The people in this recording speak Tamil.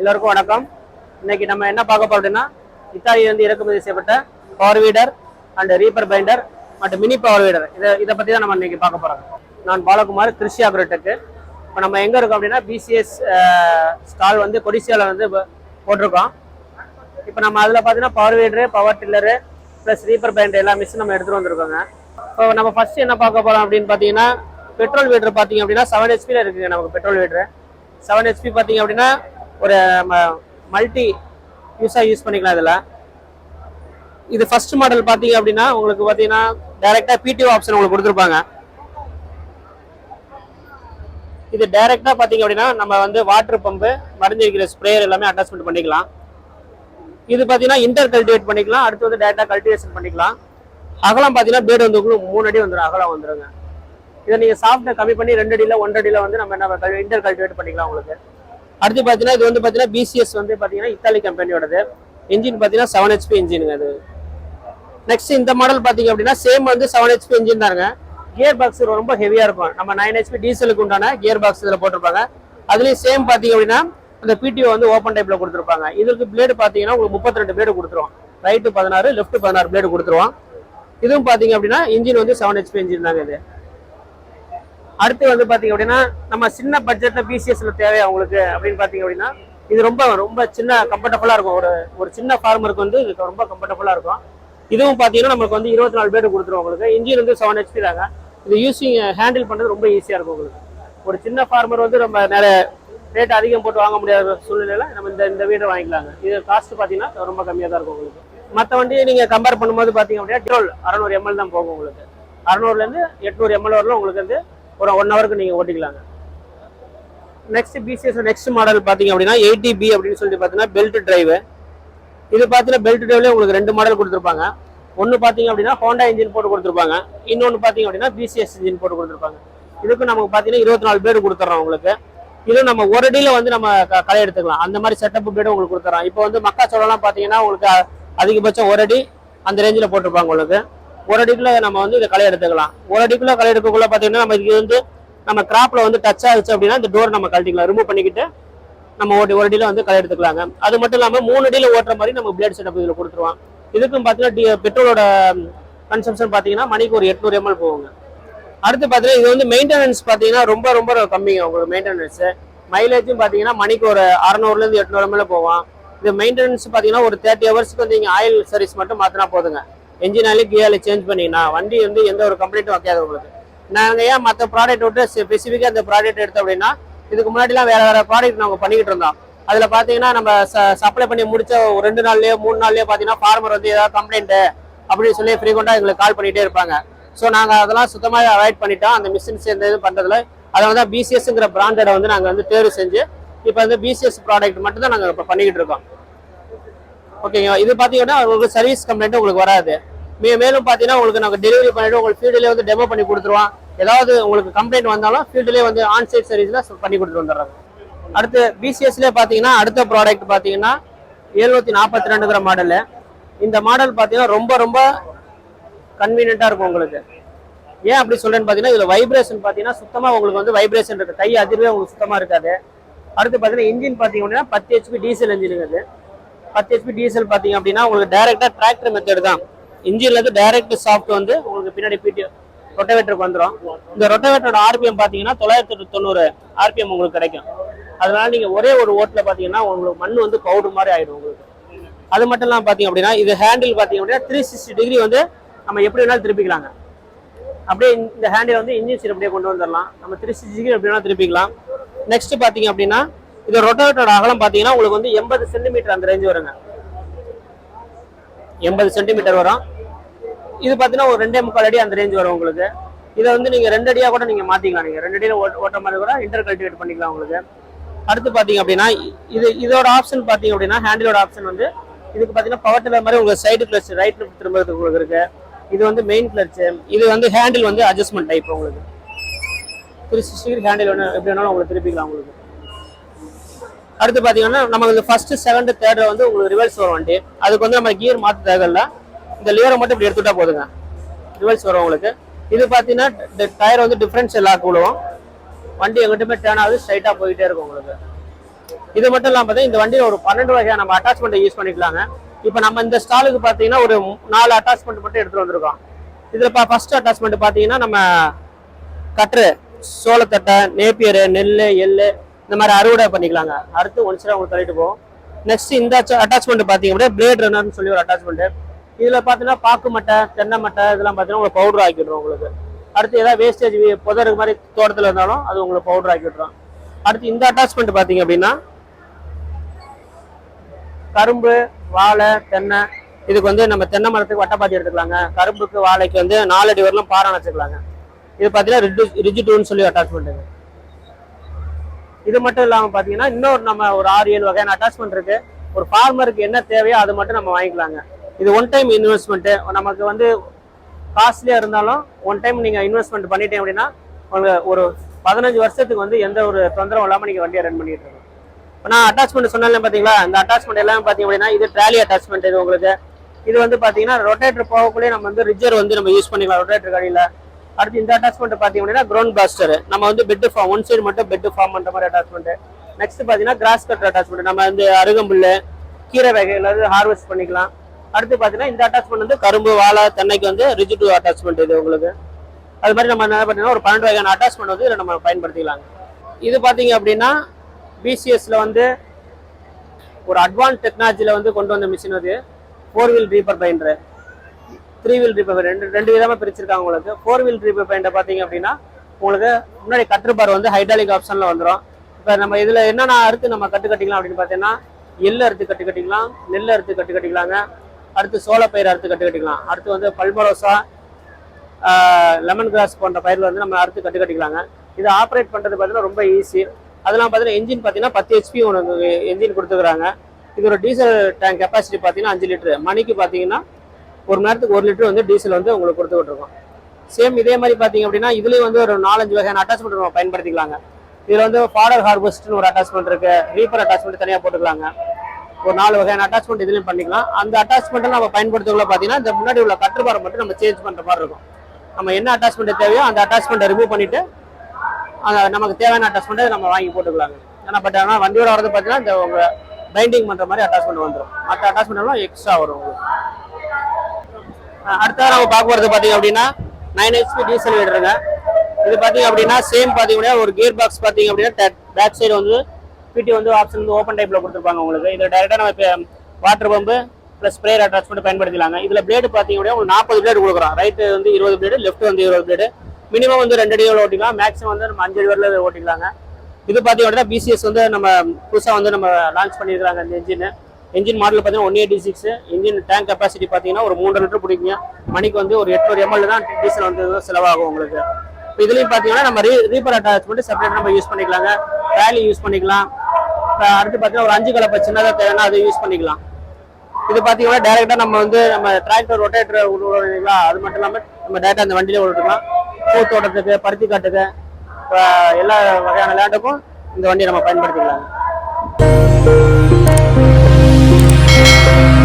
எல்லோருக்கும் வணக்கம். இன்னைக்கு நம்ம என்ன பார்க்க போகிறோம் அப்படின்னா இத்தாலியிலிருந்து இறக்குமதி செய்யப்பட்ட power weeder and reaper binder மற்றும் மினி பவர் வீடர் இதை இதை பற்றி தான் நம்ம இன்னைக்கு பார்க்க போகிறோம் நான் பாலகுமார் கிருஷி அக்ரோடெக்கு இப்போ நம்ம எங்கே இருக்கோம் அப்படின்னா பிசிஎஸ் ஸ்டால் வந்து கொடிசியாவில் வந்து போட்டிருக்கோம். இப்போ நம்ம அதில் பார்த்தீங்கன்னா power weeder power tiller plus reaper binder எல்லா மிஷின் நம்ம எடுத்துகிட்டு வந்திருக்கோங்க. இப்போ நம்ம ஃபஸ்ட்டு என்ன பார்க்க போகிறோம் அப்படின்னு பார்த்தீங்கன்னா பெட்ரோல் வீடர் பார்த்தீங்க அப்படின்னா செவன் ஹெச்பியில் இருக்குங்க நமக்கு பெட்ரோல் வீடர் செவன் ஹெச்பி பார்த்தீங்க அப்படின்னா ஒரு மல்டி யூஸாக யூஸ் பண்ணிக்கலாம் இதில். இது ஃபர்ஸ்ட் மாடல் பார்த்தீங்க அப்படின்னா உங்களுக்கு பார்த்தீங்கன்னா டைரெக்டாக பிடிஓ ஆப்ஷன் உங்களுக்கு கொடுத்துருப்பாங்க. இது டைரெக்டாக பார்த்தீங்க அப்படின்னா நம்ம வந்து வாட்டர் பம்பு மருந்து வைக்கிற ஸ்ப்ரேயர் எல்லாமே அட்டாச்மெண்ட் பண்ணிக்கலாம். இது பார்த்தீங்கன்னா இன்டர் கல்டிவேட் பண்ணிக்கலாம். அடுத்து வந்து டேரெக்டாக கல்டிவேஷன் பண்ணிக்கலாம். அகலம் பார்த்தீங்கன்னா பேடு வந்து மூணு அடி வந்துடும் அகலம் வந்துருங்க. இதை நீங்கள் சாஃப்ட்டை கம்மி பண்ணி ரெண்டு அடியில் ஒன்றரை அடியில் வந்து நம்ம என்ன இன்டர் கல்டிவேட் பண்ணிக்கலாம் உங்களுக்கு. அடுத்து பார்த்தீங்கன்னா இது வந்து பார்த்தீங்கன்னா பிசிஎஸ் வந்து பார்த்தீங்கன்னா இத்தாலி கம்பெனியோடது இன்ஜின் பார்த்தீங்கன்னா செவன் ஹெச்பி இன்ஜினுங்க அது நெக்ஸ்ட் இந்த மாடல் பார்த்தீங்க அப்படின்னா சேம் வந்து செவன் ஹெச்பி இன்ஜின் தாங்க கியர் பாக்ஸ் ரொம்ப ஹெவியாக இருக்கும். நம்ம நைன் ஹெச்பி டீசலுக்கு உண்டான கியர் பாக்ஸ் இதில் போட்டிருப்பாங்க. அதுலேயும் சேம் பார்த்தீங்க அப்படின்னா அந்த பிடிஓ வந்து ஓப்பன் டைப்பில் கொடுத்துருப்பாங்க. இதுக்கு பிளேடு பார்த்தீங்கன்னா உங்களுக்கு முப்பத்தி ரெண்டு பிளேடு கொடுத்துருவோம். ரைட்டு பதினாறு லெஃப்ட் பதினாறு பிளேடு கொடுத்துருவோம். இதுவும் பார்த்தீங்க அப்படின்னா இன்ஜின் வந்து செவன் ஹெச்பி இன்ஜின் தாங்க இது. அடுத்து வந்து பார்த்தீங்க அப்படின்னா நம்ம சின்ன பட்ஜெட்டில் பிசிஎஸ்ல தேவை அவங்களுக்கு அப்படின்னு பார்த்தீங்க அப்படின்னா இது ரொம்ப ரொம்ப சின்ன கம்ஃபர்டபுளாக இருக்கும். ஒரு ஒரு சின்ன ஃபார்மருக்கு வந்து இது ரொம்ப கம்ஃபர்டபுளாக இருக்கும். இதுவும் பார்த்தீங்கன்னா நமக்கு வந்து இருபத்தி நாலு பேர் கொடுத்துரும் உங்களுக்கு இன்ஜின் வந்து செவன் ஹெச்பி தாங்க. இது யூஸிங் ஹேண்டில் பண்ணுறது ரொம்ப ஈஸியாக இருக்கும் உங்களுக்கு. ஒரு சின்ன ஃபார்மர் வந்து நம்ம நிறைய ரேட் அதிகம் போட்டு வாங்க முடியாத சூழ்நிலையில் நம்ம இந்த இந்த வீடை வாங்கிக்கலாங்க. இது காஸ்ட் பார்த்தீங்கன்னா ரொம்ப கம்மியாக தான் இருக்கும் உங்களுக்கு. மற்ற வண்டியை நீங்கள் கம்பேர் பண்ணும்போது பார்த்தீங்க அப்படின்னா டோல் அறநூறு எம்எல் தான் போகும் உங்களுக்கு. அறநூறுலேருந்து எட்நூறு எம்எல் வரலாம் உங்களுக்கு வந்து ஒரு ஒன் ஹவருக்கு நீங்கள் ஓட்டிக்கலாங்க. நெக்ஸ்ட் பிசிஎஸ் நெக்ஸ்ட் மாடல் பார்த்தீங்க அப்படின்னா எயிட்டி பி அப்படின்னு சொல்லிட்டு பார்த்தீங்கன்னா பெல்ட் டிரைவ் இது பார்த்தீங்கன்னா பெல்ட் டிரைவ்லேயே உங்களுக்கு ரெண்டு மாடல் கொடுத்துருப்பாங்க. ஒன்று பார்த்தீங்க அப்படின்னா ஹோண்டா இன்ஜின் போட்டு கொடுத்துருப்பாங்க. இன்னொன்று பார்த்தீங்க அப்படின்னா பிசிஎஸ் இன்ஜின் போட்டு கொடுத்துருப்பாங்க. இதுக்கு நமக்கு பார்த்தீங்கன்னா இருபத்தி நாலு பேர் கொடுத்துட்றோம் உங்களுக்கு. இது நம்ம ஒரு அடியில் வந்து நம்ம க- களை எடுத்துக்கலாம். அந்த மாதிரி செட்டப் பேடும் உங்களுக்கு கொடுத்துறோம். இப்போ வந்து மக்காச்சோளம்லாம் பார்த்தீங்கன்னா உங்களுக்கு அதிகபட்சம் ஒரு அடி அந்த ரேஞ்சில் போட்டிருப்பாங்க உங்களுக்கு. ஒரு அடிக்குள்ள நம்ம வந்து இதை களை எடுத்துக்கலாம். ஒரு அடிக்குள்ள களை எடுக்கக்குள்ள பார்த்தீங்கன்னா நம்ம இது வந்து நம்ம கிராப்ல வந்து டச் ஆகுச்சு அப்படின்னா இந்த டோர் நம்ம கழட்டிக்கலாம். ரிமூவ் பண்ணிக்கிட்டு நம்ம ஓட்டி ஒரு அடியில் வந்து களை எடுத்துக்கலாங்க. அது மட்டும் இல்லாமல் மூணு அடியில் ஓட்டுற மாதிரி நம்ம பிளேட் செட்டப் இதில் கொடுத்துருவோம். இதுக்கும் பார்த்தீங்கன்னா பெட்ரோலோட கன்சம்ஷன் பார்த்தீங்கன்னா மணிக்கு ஒரு எட்நூறு எம்எல் போகுங்க. அடுத்து பார்த்தீங்கன்னா இது வந்து மெயின்டெனன்ஸ் பார்த்தீங்கன்னா ரொம்ப ரொம்ப கம்மிங்க உங்களுக்கு மெயின்டெனன்ஸு மைலேஜும் பார்த்தீங்கன்னா மணிக்கு ஒரு அறநூறுலேருந்து எட்நூறு எம்எல் போவோம் இது மெயின்டெனன்ஸ் பார்த்தீங்கன்னா ஒரு தேர்ட்டி ஹவர்ஸ்க்கு வந்து நீங்கள் ஆயில் சர்வீஸ் மட்டும் மாற்றினா போதுங்க. என்ஜினாலே ஆயில் கியர்ல சேஞ்ச் பண்ணிங்கன்னா வண்டி வந்து எந்த ஒரு கம்ப்ளைண்ட்டும் வைக்காது உங்களுக்கு. நாங்கள் ஏன் மற்ற ப்ராடக்ட் விட்டு ஸ்பெசிஃபிக்காக அந்த ப்ராடக்ட் எடுத்தோம் அப்படின்னா இதுக்கு முன்னாடிலாம் வேறு வேறு ப்ராடக்ட் நாங்கள் பண்ணிக்கிட்டு இருந்தோம். அதில் பார்த்தீங்கன்னா நம்ம சப்ளை பண்ணி முடிச்ச ஒரு ரெண்டு நாள்லேயோ மூணு நாள்லேயோ பார்த்தீங்கன்னா ஃபார்மர் வந்து ஏதாவது கம்ப்ளைண்ட்டு அப்படின்னு சொல்லி ஃப்ரீக்வெண்ட்டாக எங்களுக்கு கால் பண்ணிகிட்டே இருப்பாங்க. ஸோ நாங்கள் அதெல்லாம் சுத்தமாக அவாய்ட் பண்ணிட்டோம். அந்த மிஷின் எந்த இது பண்ணுறதுல அதை வந்து பிசிஎஸ்ங்கிற பிராண்டடை வந்து நாங்கள் வந்து தேர்வு செஞ்சு இப்போ வந்து பிசிஎஸ் ப்ராடக்ட் மட்டும் தான் நாங்கள் இப்போ பண்ணிக்கிட்டு இருக்கோம். ஓகேங்க. இது பார்த்தீங்கன்னா உங்களுக்கு சர்வீஸ் கம்ப்ளைண்ட் உங்களுக்கு வராது. மே மேலும் பார்த்தீங்கன்னா உங்களுக்கு நாங்கள் டெலிவரி பண்ணிவிட்டு உங்களுக்கு ஃபீல்டுலேயே வந்து டெமோ பண்ணி கொடுத்துருவோம். ஏதாவது உங்களுக்கு கம்ப்ளைண்ட் வந்தாலும் ஃபீல்டுலேயே வந்து ஆன்சைட் சர்வீஸில் பண்ணி கொடுத்துட்டு வந்துடுறாங்க அடுத்து பிசிஎஸ்லேயே பார்த்தீங்கன்னா அடுத்த ப்ராடக்ட் பார்த்தீங்கன்னா எழுநூத்தி நாற்பத்தி ரெண்டுங்கிற மாடலு இந்த மாடல் பார்த்தீங்கன்னா ரொம்ப ரொம்ப கன்வீனியண்ட்டாக இருக்கும் உங்களுக்கு. ஏன் அப்படி சொல்றேன்னு பார்த்தீங்கன்னா இதில் வைப்ரேஷன் பார்த்தீங்கன்னா சுத்தமாக உங்களுக்கு வந்து வைப்ரேஷன் இருக்குது கை அதிர்வே உங்களுக்கு சுத்தமாக இருக்காது. அடுத்து பார்த்தீங்கன்னா இன்ஜின் பார்த்தீங்க அப்படின்னா பத்து ஹெச்பி டீசல் இன்ஜின் இருக்குது பத்து ஹெச்பி டீசல் பார்த்தீங்க அப்படின்னா உங்களுக்கு டேரெக்டாக டிராக்டர் மெத்தட் தான். இன்ஜின்லேருந்து டைரக்ட் சாஃப்ட் வந்து உங்களுக்கு பின்னாடி பிடி ரொட்டவேட்டருக்கு வந்துடும் இந்த ரொட்டவேட்டரோட ஆர்பிஎம் பார்த்தீங்கன்னா தொள்ளாயிரத்தி தொண்ணூறு ஆர்பிஎம் உங்களுக்கு கிடைக்கும். அதனால நீங்கள் ஒரே ஒரு ஓட்டில் பார்த்தீங்கன்னா உங்களுக்கு மண் வந்து பவுடர் மாதிரி ஆகிடும் உங்களுக்கு. அது மட்டும் இல்லாமல் பார்த்தீங்க அப்படின்னா இது ஹேண்டில் பார்த்தீங்க அப்படின்னா த்ரீ சிக்ஸ்டி டிகிரி வந்து நம்ம எப்படி வேணாலும் திருப்பிக்கலாங்க. அப்படியே இந்த ஹேண்டில் வந்து இன்ஜின் சீட் அப்படியே கொண்டு வந்துடலாம் நம்ம த்ரீ சிக்ஸ்டி டிகிரி எப்படி வேணாலும் திருப்பிக்கலாம். நெக்ஸ்ட் பார்த்தீங்க அப்படின்னா இது ரொட்டவேட்டரோட அகலம் பார்த்தீங்கன்னா உங்களுக்கு வந்து எண்பது சென்டிமீட்டர் அந்த ரேஞ்ச் வருங்க. எண்பது சென்டிமீட்டர் வரும். இது பார்த்தீங்கன்னா ஒரு ரெண்டே முக்கால் அடி அந்த ரேஞ்ச் வரும் உங்களுக்கு. இதை வந்து நீங்கள் ரெண்டு அடியாக கூட நீங்கள் மாற்றிக்கலாம் நீங்கள் ரெண்டு அடியில் ஓட்ட ஓட்ட மாதிரி கூட இன்டர் கல்டிவேட் பண்ணிக்கலாம் உங்களுக்கு. அடுத்து பார்த்தீங்க அப்படின்னா இது இதோட ஆப்ஷன் பார்த்தீங்க அப்படின்னா ஹேண்டிலோட ஆப்ஷன் வந்து இதுக்கு பார்த்தீங்கன்னா பவர் டில்லர் மாதிரி உங்களுக்கு சைடு கிளச் ரைட் திரும்புறதுக்கு உங்களுக்கு இருக்கு. இது வந்து மெயின் கிளச் இது வந்து ஹேண்டில் வந்து அட்ஜஸ்ட்மெண்ட் டைப் உங்களுக்கு. த்ரீ சிக்ஸ்டி ஹேண்டில் ஒன்று எப்படி வேணாலும் உங்களுக்கு திருப்பிக்கலாம் உங்களுக்கு. அடுத்து பார்த்தீங்கன்னா நமக்கு இந்த ஃபர்ஸ்ட் செகண்ட் தேர்ட்ல வந்து உங்களுக்கு ரிவர்ஸ் வரும் வண்டி. அதுக்கு வந்து நம்ம கியர் மாற்ற தேவையில்ல. இந்த லியரை மட்டும் இப்படி எடுத்துட்டா போதுங்க. ரிவர்ஸ் வரும் உங்களுக்கு. இது பார்த்தீங்கன்னா டயர் வந்து டிஃபரன்ஷியல் லாக் விழுவோம் வண்டி எங்கிட்டுமே டேர்ன் ஆகுது ஸ்ட்ரைட்டாக போயிட்டே இருக்கும் உங்களுக்கு. இது மட்டும் இல்லாமல் பார்த்தீங்கன்னா இந்த வண்டியில் ஒரு பன்னெண்டு வகையான நம்ம அட்டாச்மெண்ட்டை யூஸ் பண்ணிக்கலாங்க. இப்போ நம்ம இந்த ஸ்டாலுக்கு பார்த்தீங்கன்னா ஒரு நாலு அட்டாச்மெண்ட் மட்டும் எடுத்துகிட்டு வந்திருக்கோம். இதில் இப்போ ஃபர்ஸ்ட் அட்டாச்மெண்ட் பார்த்தீங்கன்னா நம்ம கட்ரு சோளத்தட்டை நேப்பியரு நெல் எள்ளு இந்த மாதிரி அறுவடை பண்ணிக்கலாங்க. அடுத்து ஒன் சைடாக உங்களுக்கு தள்ளிட்டு போவோம். நெக்ஸ்ட் இந்த அட்டாச்மெண்ட் பார்த்தீங்க அப்படின்னா பிளேட் ரன்னர்னு சொல்லி ஒரு அட்டாச்மெண்ட் இதில் பார்த்தீங்கன்னா பாக்கு மட்டை தென்னை மட்டை இதெல்லாம் பார்த்தீங்கன்னா உங்களுக்கு பவுடர் ஆக்கி உங்களுக்கு. அடுத்து ஏதாவது வேஸ்டேஜ் புதர் மாதிரி தோட்டத்தில் இருந்தாலும் அது உங்களுக்கு பவுடர் ஆக்கி விட்றோம் அடுத்து இந்த அட்டாச்மெண்ட் பார்த்தீங்க அப்படின்னா கரும்பு வாழை தென்னை. இதுக்கு வந்து நம்ம தென்னை மரத்துக்கு வட்டப்பாத்தி எடுத்துக்கலாங்க. கரும்புக்கு வாழைக்கு வந்து நாலடி வரலாம் பாரம் வச்சுக்கலாங்க. இது பார்த்தீங்கன்னா ரிஜி ரிஜிடூன்னு சொல்லி அட்டாச்மெண்ட்டுங்க இது மட்டும் இல்லாமல் பார்த்தீங்கன்னா இன்னொரு நம்ம ஒரு ஆறு ஏழு வகையான அட்டாச்மெண்ட் இருக்கு. ஒரு ஃபார்மருக்கு என்ன தேவையோ அது மட்டும் நம்ம வாங்கிக்கலாங்க. இது ஒன் டைம் இன்வெஸ்ட்மெண்ட்டு நமக்கு வந்து காஸ்ட்லியாக இருந்தாலும் ஒன் டைம் நீங்கள் இன்வெஸ்ட்மெண்ட் பண்ணிட்டேன் அப்படின்னா உங்களுக்கு ஒரு பதினஞ்சு வருஷத்துக்கு வந்து எந்த ஒரு தொந்தரவும் இல்லாமல் நீங்கள் வண்டியை ரன் பண்ணிட்டு இருக்கோம் இப்போ நான் அட்டாச்மெண்ட் சொன்னாலே பார்த்தீங்களா இந்த அட்டாச்மெண்ட் எல்லாமே பார்த்தீங்க அப்படின்னா இது ட்ராலி அட்டாச்மெண்ட் இது உங்களுக்கு. இது வந்து பார்த்தீங்கன்னா ரொட்டேட்டர் போகக்குள்ளே நம்ம வந்து ரிஜர் வந்து நம்ம யூஸ் பண்ணிக்கலாம். ரொட்டேட்டர் கடையில் அடுத்து இந்த அட்டாச்மெண்ட் பார்த்தீங்க அப்படின்னா கிரவுண்ட் பாஸ்டர் நம்ம வந்து பெட் ஃபார்ம் ஒன் சைடு மட்டும் பெட் ஃபார்ம் பண்ணுற மாதிரி அட்டாச்மெண்ட் நெக்ஸ்ட் பார்த்தீங்கன்னா கிராஸ் கட்டர் அட்டாச்மெண்ட் நம்ம வந்து அருகம்புல் கீரை வகைகள் வந்து ஹார்வெஸ்ட் பண்ணிக்கலாம். அடுத்து பார்த்தீங்கன்னா இந்த அட்டாச்மெண்ட் வந்து கரும்பு வாழை தென்னைக்கு வந்து ரிஜிட்டு அட்டாச்மெண்ட் இது உங்களுக்கு. அது மாதிரி நம்ம என்ன பார்த்தீங்கன்னா ஒரு பன்னெண்டு வகையான அட்டாச்மெண்ட் வந்து இதில் நம்ம பயன்படுத்திக்கலாங்க. இது பார்த்தீங்க அப்படின்னா பிசிஎஸ்ல வந்து ஒரு அட்வான்ஸ் டெக்னாலஜியில் வந்து கொண்டு வந்த மிஷின் அது. Four wheel reaper binder three wheel reaper ரெண்டு ரெண்டு விதமாக பிரிச்சிருக்காங்க உங்களுக்கு. ஃபோர் வீல் ரீப்பர் பைண்டர் பார்த்தீங்க அப்படின்னா உங்களுக்கு முன்னாடி கட்டுப்பார் வந்து ஹைட்ராலிக் ஆப்ஷனில் வந்துடும் இப்போ நம்ம இதில் என்னென்ன அறுத்து நம்ம கட்டு கட்டிக்கலாம் அப்படின்னு பார்த்தீங்கன்னா எள்ளு அறுத்து கட்டு கட்டிக்கலாம் நெல் அறுத்து கட்டு கட்டிக்கலாங்க. அடுத்து சோளப்பயிர் அறுத்து கட்டு கட்டிக்கலாம். அடுத்து வந்து பல்மரோசா லெமன் கிராஸ் போன்ற பயிர்கள் வந்து நம்ம அறுத்து கட்டு கட்டிக்கலாங்க. இதை ஆப்ரேட் பண்ணுறது பார்த்தீங்கன்னா ரொம்ப ஈஸி அதெல்லாம் பார்த்தீங்கன்னா என்ஜின் பார்த்தீங்கன்னா பத்து ஹெச்பி உனக்கு என்ஜின் கொடுத்துக்கிறாங்க. இதோட டீசல் டேங்க் கெப்பாசிட்டி பார்த்தீங்கன்னா அஞ்சு லிட்டரு மணிக்கு பார்த்தீங்கன்னா ஒரு மணி நேரத்துக்கு ஒரு லிட்டர் வந்து டீசல் வந்து உங்களுக்கு கொடுத்து இருக்கோம் சேம் இதே மாதிரி பார்த்தீங்க அப்படின்னா இதுலேயும் வந்து ஒரு நாலஞ்சு வகையான அட்டாச்மெண்ட் நம்ம பயன்படுத்திக்கலாங்க. இதில் வந்து ஃபாடர் ஹார்வெஸ்ட்னு ஒரு அட்டாச்மெண்ட் இருக்கு ரீப்பர் அட்டாச்மெண்ட் தனியாக போட்டுக்கலாங்க. ஒரு நாலு வகையான அட்டாச்மெண்ட் இதுலையும் பண்ணிக்கலாம். அந்த அட்டாச்மெண்ட்டை நம்ம பயன்படுத்தக்குள்ள பார்த்தீங்கன்னா இந்த முன்னாடி உள்ள கட்டுப்பாடு மட்டும் நம்ம சேஞ்ச் பண்ணுற மாதிரி இருக்கும். நம்ம என்ன அட்டாச்மெண்ட் தேவையோ அந்த அட்டாச்மெண்ட்டை ரிமூவ் பண்ணிட்டு அந்த நமக்கு தேவையான அட்டாச்மெண்ட்டை நம்ம வாங்கி போட்டுக்கலாங்க. ஏன்னா பட் ஆனால் வண்டியோட வரது பார்த்தீங்கன்னா இந்த உங்கள் பைண்டிங் பண்ணுற மாதிரி அட்டாச்மெண்ட் வந்துடும் மற்ற அட்டாச்மெண்ட்லாம் எக்ஸ்ட்ரா வரும் உங்களுக்கு. அடுத்ததாக நம்ம பார்க்க போகிறது பார்த்தீங்க அப்படின்னா நைன் ஹெச்பி டீசல் விடுறங்க இது பார்த்தீங்க அப்படின்னா சேம் பார்த்தீங்கன்னா ஒரு கியர் பாக்ஸ் பார்த்தீங்க அப்படின்னா பேக் சைடு வந்து பிடி வந்து ஆப்ஷன் வந்து ஓப்பன் டைப்பில் கொடுத்துருப்பாங்க உங்களுக்கு. இதில் டேரெக்டாக நம்ம இப்போ water pump plus sprayer attachment பயன்படுத்திக்கலாங்க. இதில் பிளேடு பார்த்தீங்க அப்படின்னா ஒரு நாற்பது பிளேடு கொடுக்குறோம். ரைட்டு வந்து இருபது பிளேடு லெஃப்ட் வந்து இருபது பிளேடு மினிமம் வந்து ரெண்டு அடி ஓட்டிக்கலாம் மேக்ஸிமம் வந்து நம்ம அஞ்சு அடி வரல ஓட்டிக்கலாங்க. இது பார்த்தீங்க அப்படின்னா பிசிஎஸ் வந்து நம்ம புதுசாக வந்து நம்ம லான்ச் பண்ணியிருக்கிறாங்க இந்த இன்ஜின் இன்ஜின் மாடல் பார்த்தீங்கன்னா one eighty six engine tank capacity பார்த்தீங்கன்னா ஒரு மூன்று லிட்டர் பிடிக்குங்க. மணிக்கு வந்து ஒரு எட்நூறு எம்எல் தான் டீசல் வந்து செலவாகும் உங்களுக்கு. இப்போ இதுலேயும் பார்த்தீங்கன்னா நம்ம ரீ ரீப்பர் அட்டாச்மெண்ட் செப்பரேட் நம்ம யூஸ் பண்ணிக்கலாங்க. ரேலி யூஸ் பண்ணிக்கலாம். இப்போ அடுத்து பார்த்தீங்கன்னா ஒரு அஞ்சு கலப்பை சின்னதாக தேவைன்னா அதை யூஸ் பண்ணிக்கலாம். இது பார்த்தீங்கன்னா டேரெக்டாக நம்ம வந்து நம்ம டிராக்டர் ரொட்டேட்டர் விடுவீங்களா அது மட்டும் இல்லாமல் நம்ம டேரெக்டாக அந்த வண்டியில் விட்டுக்கலாம் பூ தோட்டத்துக்கு பருத்தி காட்டுக்கு இப்போ எல்லா வகையான லேண்டுக்கும் இந்த வண்டியை நம்ம பயன்படுத்திக்கலாங்க.